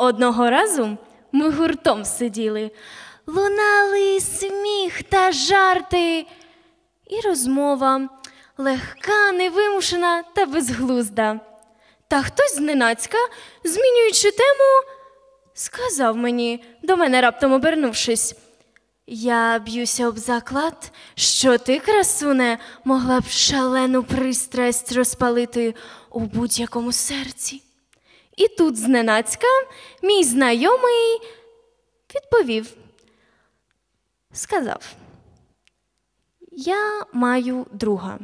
Одного разу ми гуртом сиділи, лунали сміх та жарти, і розмова легка, невимушена та безглузда. Та хтось зненацька, змінюючи тему, сказав мені, до мене раптом обернувшись. Я б'юся об заклад, що ти, красуне, могла б шалену пристрасть розпалити у будь-якому серці. І тут зненацька мій знайомий відповів, сказав: Я маю друга.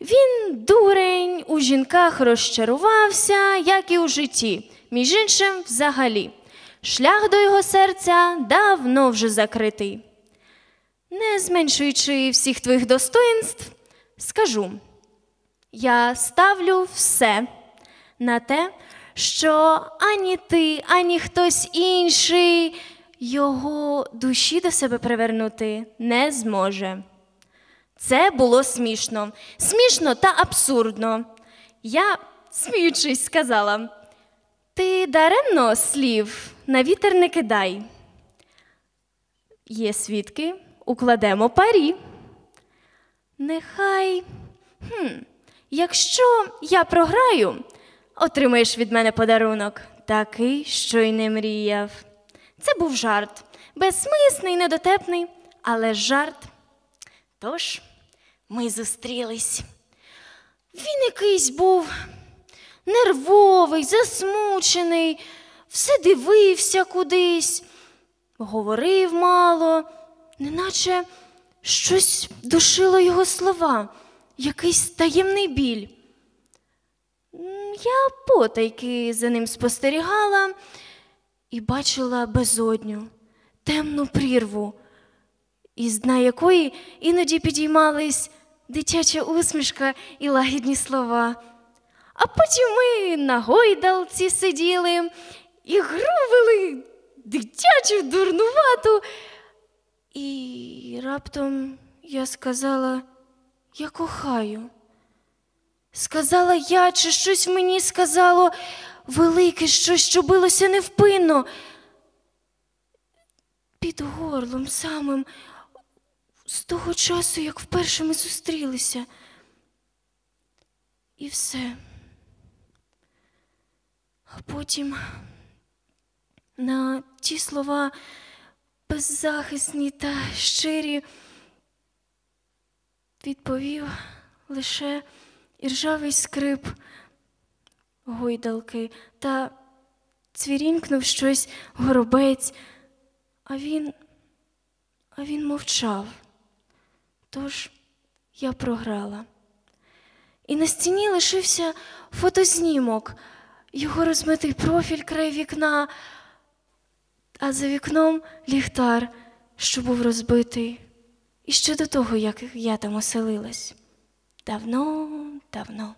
Він дурень, у жінках розчарувався, як і у житті, між іншим, взагалі. Шлях до його серця давно вже закритий. Не зменшуючи всіх твоїх достоїнств, скажу: я ставлю все на те, що ані ти, ані хтось інший його душі до себе привернути не зможе. Це було смішно, смішно та абсурдно. Я, сміючись, сказала: ти даремно слів на вітер не кидай. Є свідки, укладемо парі. Нехай, хм, якщо я програю, отримаєш від мене подарунок, такий, що й не мріяв. Це був жарт, безсмисний, недотепний, але жарт. Тож ми зустрілись. Він якийсь був нервовий, засмучений, все дивився кудись, говорив мало, неначе щось душило його слова, якийсь таємний біль. Я потайки за ним спостерігала і бачила безодню, темну прірву, із дна якої іноді підіймались дитяча усмішка і лагідні слова. А потім ми на гойдалці сиділи і грувили дитячу дурнувату. І раптом я сказала, я кохаю. Сказала я, чи щось мені сказало велике, щось, що билося невпинно. Під горлом самим з того часу, як вперше ми зустрілися. І все. А потім на ті слова беззахисні та щирі відповів лише іржавий скрип гойдалки та цвірінькнув щось горобець, а він, а він мовчав. Тож я програла. І на стіні лишився фотознімок, його розмитий профіль край вікна, а за вікном ліхтар, що був розбитий. І ще до того, як я там оселилась. Давно, давно.